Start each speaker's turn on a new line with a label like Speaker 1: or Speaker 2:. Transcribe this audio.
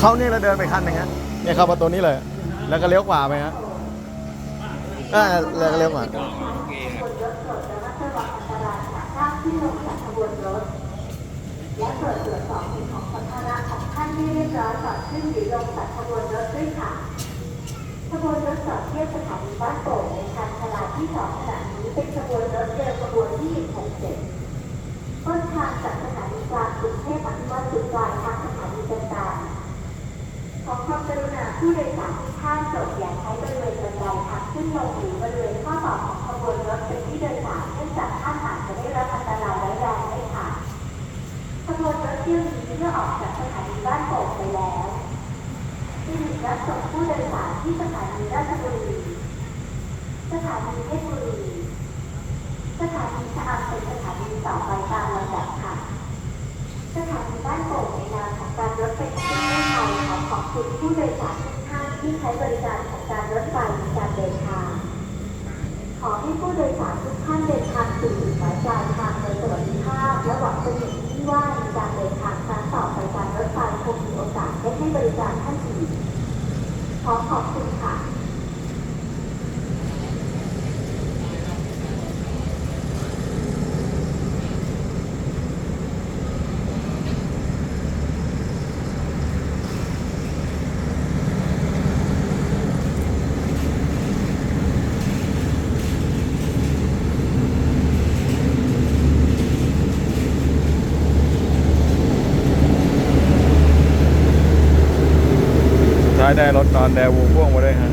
Speaker 1: เข้าเนี่ยเราเดินไปคันหนึ่งฮะเนี่ยเข้าประตูนี้เลย แล้วก็เลี้ยวขวาไปฮะอ่าแล้วก็เลี้ยวขวา
Speaker 2: และเปิดตรวจสอบสิ่งของสัมภาระของท่านที่เรียบร้อยก่อนขึ้นหรือลงจากขบวนรถด้วยค่ะขบวนรถจอดเทียบสถานีบ้านโป่งในคันฉลาดที่สองขณะนี้เป็นขบวนรถเร็วขบวนที่ 67ต้นทางจากสถานีกลางกรุงเทพอภิวัตรจุดปลายทางสถานีต่างๆขอความกรุณาผู้โดย สารทุกท่านโปรดอย่าใช้บริเวณบันไดทางขึ้นลงหรือบริเวณข้อต่อของขบวนรถเป็นที่โดยสารเนื่องจากท่านอาจจะได้รับอันตรายร้ายแรงได้ค่ะขบวนรถเที่ยวนี้เมื่อออกจากสถานีบ้านโป่งไปแล้วที่รับส่งผู้โดยสารที่สถานีราชบุรีสถานีเพชรบุรีสถานีชะอำเป็นสถานีต่อไปตามลำดับค่ะสถานีบ้านโป่งในนามของการรถไฟแห่งประเทศไทยขอขอบคุณผู้โดยสาร ที่ใช้บริการของการรถไฟในการเดินทาง ขอให้ผู้โดยสารทุกท่านเดินทางสู่จุดหมายปลายทางโดยสวัสดิภาพ และหวังเป็นอย่างยิ่งว่าในการเดินทางครั้งต่อไปการรถไฟคงมีโอกาสได้ให้บริการท่านอีกขอขอบคุณค่ะ
Speaker 1: ได้รถนอนแดวูพ่วงมาด้วยฮะ